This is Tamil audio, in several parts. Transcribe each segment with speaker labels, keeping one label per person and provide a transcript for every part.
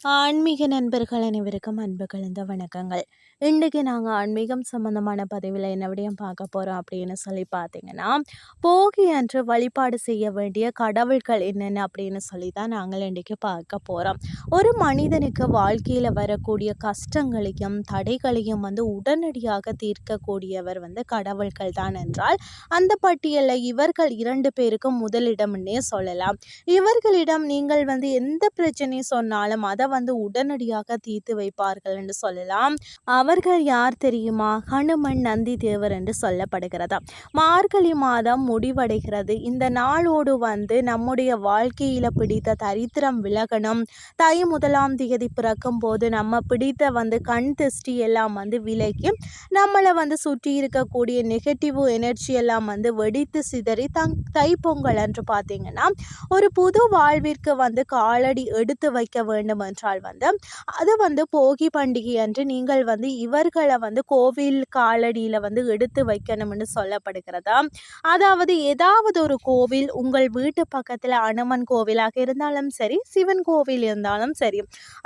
Speaker 1: ஆன்மீக நண்பர்கள் அனைவருக்கும் அன்பு கலந்த வணக்கங்கள். இன்றைக்கு நாங்கள் ஆன்மீகம் சம்மந்தமான பதிவில் என்ன விடையும் பார்க்க போகிறோம் அப்படின்னு சொல்லி பார்த்தீங்கன்னா போகி அன்று வழிபாடு செய்ய வேண்டிய கடவுள்கள் என்னென்ன அப்படின்னு சொல்லி தான் நாங்கள் இன்றைக்கி பார்க்க போகிறோம் ஒரு மனிதனுக்கு வாழ்க்கையில் வரக்கூடிய கஷ்டங்களையும் தடைகளையும் வந்து உடனடியாக தீர்க்கக்கூடியவர் வந்து கடவுள்கள் தான் என்றால் அந்த பட்டியலில் இவர்கள் இரண்டு பேருக்கும் முதலிடம்னே சொல்லலாம். இவர்களிடம் நீங்கள் வந்து எந்த பிரச்சனை சொன்னாலும் அதை வந்து உடனடியாக தீர்த்து வைப்பார்கள் என்று சொல்லலாம். அவர்கள் யார் தெரியுமா? ஹனுமன் நந்தி தேவர் என்று சொல்லப்படுகிறதா. மார்கழி மாதம் முடிவடைகிறது. இந்த நாளோடு வந்து நம்முடைய வாழ்க்கையில பிடித்த தரித்திரம் விலகணும். தை முதலாம் தேதி பிறக்கும் போது நம்ம பிடித்த வந்து கண் திருஷ்டி எல்லாம் வந்து விலகி நம்மளை வந்து சுற்றி இருக்கக்கூடிய நெகட்டிவ் எனர்ஜி எல்லாம் வந்து வெடித்து சிதறி தங் தைப்பொங்கல் என்று பார்த்தீங்கன்னா ஒரு புது வாழ்விற்கு வந்து காலடி எடுத்து வைக்க வேண்டும் என்றால் வந்து அது வந்து போகி பண்டிகை அன்று நீங்கள் வந்து இவர்களை வந்து கோவில் காலடியில் வந்து எடுத்து வைக்கணும்னு சொல்லப்படுகிறதா? அதாவது ஏதாவது ஒரு கோவில் உங்கள் வீட்டு பக்கத்தில் அனுமன் கோவிலாக இருந்தாலும் சரி சிவன் கோவில் இருந்தாலும் சரி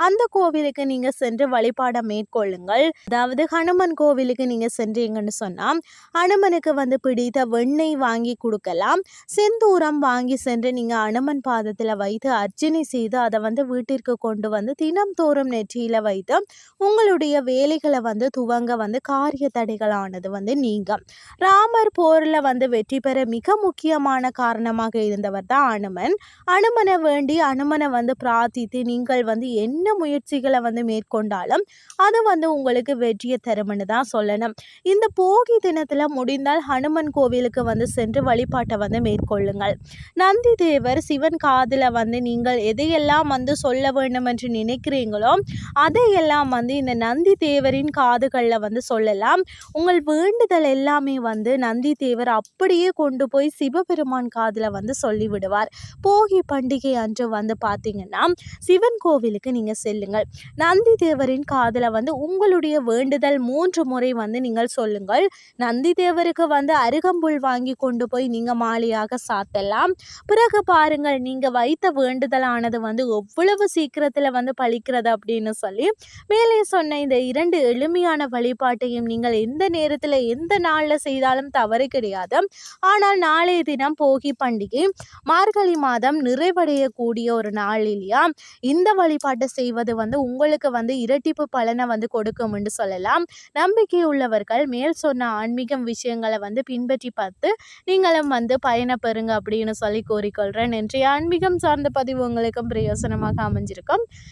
Speaker 1: அந்த கோவிலுக்கு நீங்கள் சென்று வழிபாடை மேற்கொள்ளுங்கள். அதாவது ஹனுமன் கோவிலுக்கு நீங்கள் சென்றீங்கன்னு சொன்னால் அனுமனுக்கு வந்து பிடித்த வெண்ணெய் வாங்கி கொடுக்கலாம். செந்தூரம் வாங்கி சென்று நீங்கள் அனுமன் பாதத்தில் வைத்து அர்ச்சனை செய்து அதை வந்து வீட்டிற்கு கொண்டு வந்து தினம்தோறும் நெற்றியில் வைத்து உங்களுடைய வேலைகளை வந்து துவங்க வந்து காரிய தடைகளானது வந்து நீங்க ராமர் போரில் வந்து வெற்றி பெற மிக முக்கியமான காரணமாக இருந்தவர் தான் அனுமன். அனுமனை வேண்டி அனுமனை வந்து பிரார்த்தித்து நீங்கள் வந்து என்ன முயற்சிகளை வந்து மேற்கொண்டாலும் அது வந்து உங்களுக்கு வெற்றியை தரும்னு தான் சொல்லணும். இந்த போகி தினத்தில் முடிந்தால் ஹனுமன் கோவிலுக்கு வந்து சென்று வழிபாட்டை வந்து மேற்கொள்ளுங்கள். நந்தி தேவர் சிவன் காதில் வந்து நீங்கள் எதையெல்லாம் வந்து சொல்ல வேண்டும் என்று நினைக்கிறீங்களோ அதையெல்லாம் வந்து இந்த நந்தி தேவரின் காதுகளில் வந்து சொல்லலாம். உங்கள் வேண்டுதல் எல்லாமே வந்து நந்தி தேவர் அப்படியே கொண்டு போய் சிவபெருமான் காதில் வந்து சொல்லிவிடுவார். போகி பண்டிகை அன்று வந்து பார்த்தீங்கன்னா சிவன் கோவிலுக்கு நீங்கள் செல்லுங்கள். நந்தி தேவரின் காதில் வந்து உங்களுடைய வேண்டுதல் மூன்று முறை வந்து நீங்கள் சொல்லுங்கள். நந்தி தேவருக்கு வந்து அருகம்புல் வாங்கி கொண்டு போய் நீங்கள் மாலையாக சாத்தலாம். பிறகு பாருங்கள் நீங்கள் வைத்த வேண்டுதலானது வந்து எவ்வளவு சீக்கிரத்தில் வந்து பழிக்கிறது அப்படின்னு சொல்லி மேலே சொன்ன இந்த இரண்டு எளிமையான வழிபாட்டையும் நீங்கள் எந்த நேரத்தில் எந்த நாளில் செய்தாலும் தவறு கிடையாது. ஆனால் நாளைய தினம் போகி பண்டிகை மார்கழி மாதம் நிறைவடையக்கூடிய ஒரு நாள் இல்லையா? இந்த வழிபாட்டை செய்வது வந்து உங்களுக்கு வந்து இரட்டிப்பு பலனை வந்து கொடுக்கும் என்று சொல்லலாம். நம்பிக்கை உள்ளவர்கள் மேல் சொன்ன ஆன்மீகம் விஷயங்களை வந்து பின்பற்றி பார்த்து நீங்களும் வந்து பயணப்பெறுங்க அப்படின்னு சொல்லி கூறிக்கொள்கிறேன் இன்றைய ஆன்மீகம் சார்ந்த பதிவு உங்களுக்கும் பிரயோசனமாக அமைஞ்சிருக்கும்.